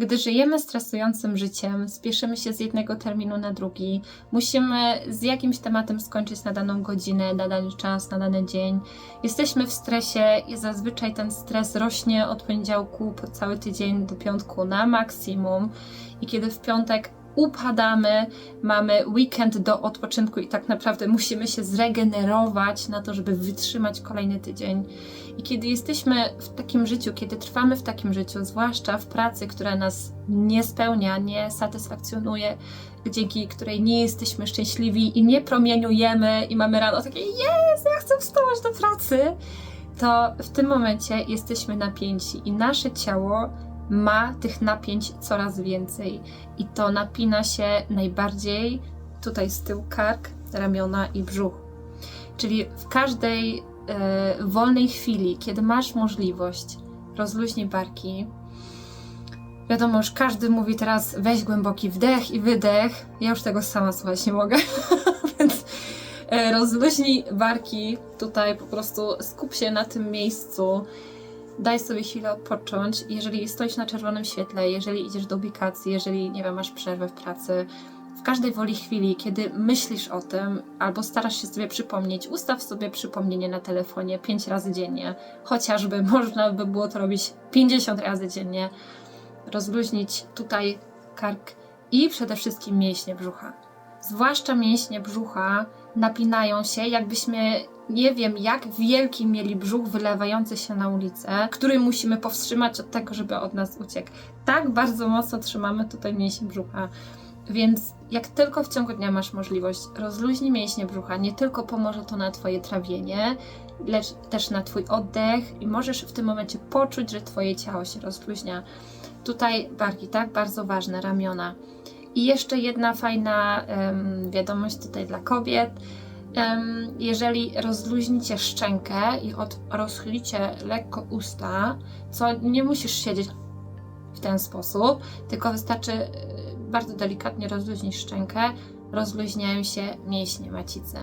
Gdy żyjemy stresującym życiem, spieszymy się z jednego terminu na drugi, musimy z jakimś tematem skończyć na daną godzinę, na dany czas, na dany dzień. Jesteśmy w stresie i zazwyczaj ten stres rośnie od poniedziałku po cały tydzień do piątku na maksimum. I kiedy w piątek upadamy, mamy weekend do odpoczynku i tak naprawdę musimy się zregenerować na to, żeby wytrzymać kolejny tydzień. I kiedy jesteśmy w takim życiu, kiedy trwamy w takim życiu, zwłaszcza w pracy, która nas nie spełnia, nie satysfakcjonuje, dzięki której nie jesteśmy szczęśliwi i nie promieniujemy i mamy rano takie jest, ja chcę wstawać do pracy, to w tym momencie jesteśmy napięci i nasze ciało ma tych napięć coraz więcej i to napina się najbardziej tutaj z tyłu kark, ramiona i brzuch. Czyli w każdej e, wolnej chwili, kiedy masz możliwość, rozluźnij barki. Wiadomo, już każdy mówi teraz weź głęboki wdech i wydech. Ja już tego sama słuchać nie mogę, więc e, rozluźnij barki tutaj, po prostu skup się na tym miejscu. Daj sobie chwilę odpocząć. Jeżeli stoisz na czerwonym świetle, jeżeli idziesz do ubikacji, jeżeli, nie wiem, masz przerwę w pracy, w każdej woli chwili, kiedy myślisz o tym, albo starasz się sobie przypomnieć, ustaw sobie przypomnienie na telefonie 5 razy dziennie, chociażby można by było to robić 50 razy dziennie, rozluźnić tutaj kark i przede wszystkim mięśnie brzucha. Zwłaszcza mięśnie brzucha napinają się, jakbyśmy nie wiem, jak wielki mieli brzuch wylewający się na ulicę, który musimy powstrzymać od tego, żeby od nas uciekł. Tak bardzo mocno trzymamy tutaj mięśnie brzucha. Więc jak tylko w ciągu dnia masz możliwość, rozluźnij mięśnie brzucha. Nie tylko pomoże to na Twoje trawienie, lecz też na Twój oddech i możesz w tym momencie poczuć, że Twoje ciało się rozluźnia. Tutaj barki, tak? Bardzo ważne, ramiona. I jeszcze jedna fajna em, wiadomość tutaj dla kobiet. Em, jeżeli rozluźnicie szczękę i od, rozchylicie lekko usta, co nie musisz siedzieć w ten sposób, tylko wystarczy y, bardzo delikatnie rozluźnić szczękę, rozluźniają się mięśnie macicy.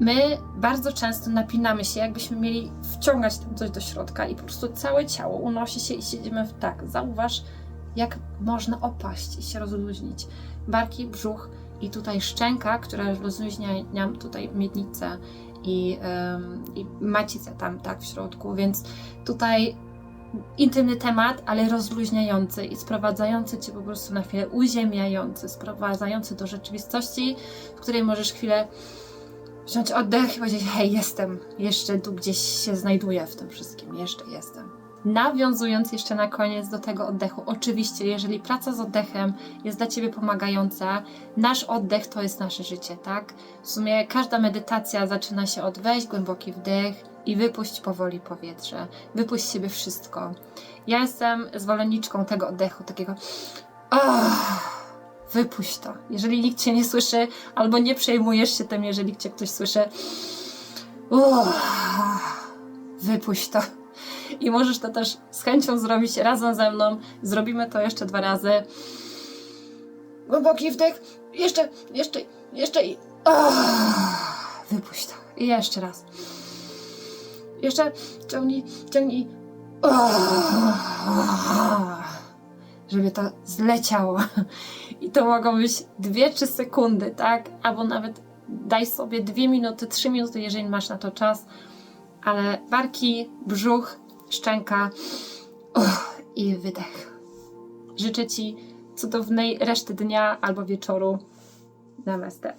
My bardzo często napinamy się, jakbyśmy mieli wciągać coś do środka i po prostu całe ciało unosi się i siedzimy w tak. Zauważ, jak można opaść i się rozluźnić. Barki, brzuch i tutaj szczęka, która rozluźnia nam tutaj miednicę i, ym, i macicę tam tak w środku, więc tutaj intymny temat, ale rozluźniający i sprowadzający cię po prostu na chwilę, uziemiający, sprowadzający do rzeczywistości, w której możesz chwilę wziąć oddech i powiedzieć: Hej, jestem, jeszcze tu gdzieś się znajduję w tym wszystkim, jeszcze jestem. Nawiązując jeszcze na koniec do tego oddechu, oczywiście, jeżeli praca z oddechem jest dla ciebie pomagająca, nasz oddech to jest nasze życie, tak? W sumie każda medytacja zaczyna się od weź głęboki wdech i wypuść powoli powietrze. Wypuść siebie wszystko. Ja jestem zwolenniczką tego oddechu, takiego. Ah, wypuść to. Jeżeli nikt cię nie słyszy, albo nie przejmujesz się tym, jeżeli cię ktoś słyszy. Wypuść to. I możesz to też z chęcią zrobić razem ze mną. Zrobimy to jeszcze dwa razy. Głęboki wdech. Jeszcze, jeszcze, jeszcze i. Ah, wypuść to. I jeszcze raz. Jeszcze ciągnij, ciągnij. Ah, żeby to zleciało. I to mogą być 2-3 sekundy, tak? Albo nawet daj sobie 2 minuty, 3 minuty, jeżeli masz na to czas. Ale barki, brzuch, szczęka uff, i wydech. Życzę Ci cudownej reszty dnia albo wieczoru. Namaste.